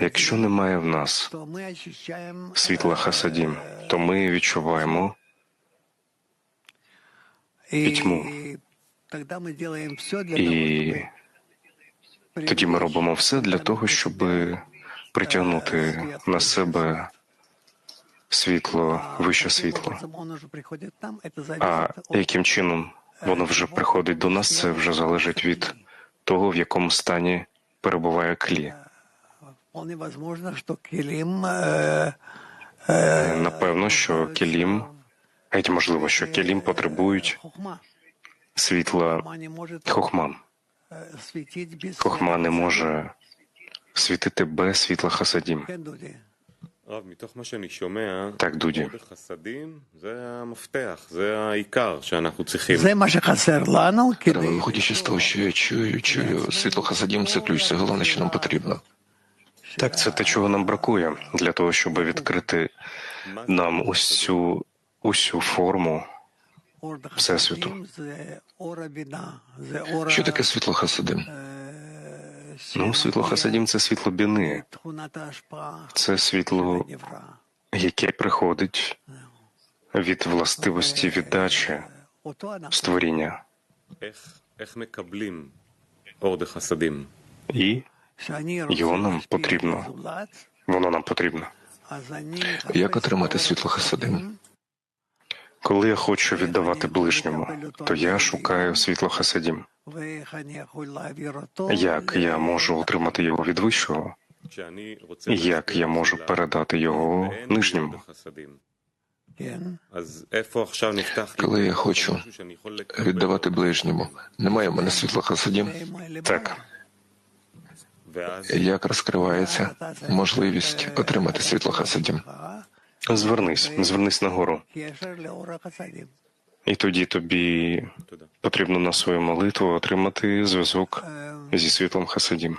Якщо немає в нас світла хасадім, то ми відчуваємо пітьму. І тоді ми робимо все для того, щоб притягнути на себе світло, вище світло. А яким чином воно вже приходить до нас, це вже залежить від того, в якому стані перебуває клі. Напевно, що Келім, геть можливо, що Келім потребують світла хохма. Хохма не може світити без світла Хасадім. Так, Дуді. Виходячи з того, що я чую, чую світло Хасадім, це ключ, це головне, що нам потрібно. Так, це те, чого нам бракує, для того, щоб відкрити нам усю, усю форму всесвіту. Що таке світло Хасадим? Ну, світло Хасадим це світло біни, це світло, яке приходить від властивості віддачі створіння. І його нам потрібно, воно нам потрібно. Як отримати світло Хасадим? Коли я хочу віддавати ближньому, то я шукаю світло Хасадім. Як я можу отримати його від вищого? Як я можу передати його нижньому? Коли я хочу віддавати ближньому, немає в мене світла хасадім? Так як розкривається можливість отримати світло хасадім. Звернись, звернись нагору. І тоді тобі потрібно на свою молитву отримати зв'язок зі світлом Хасадім.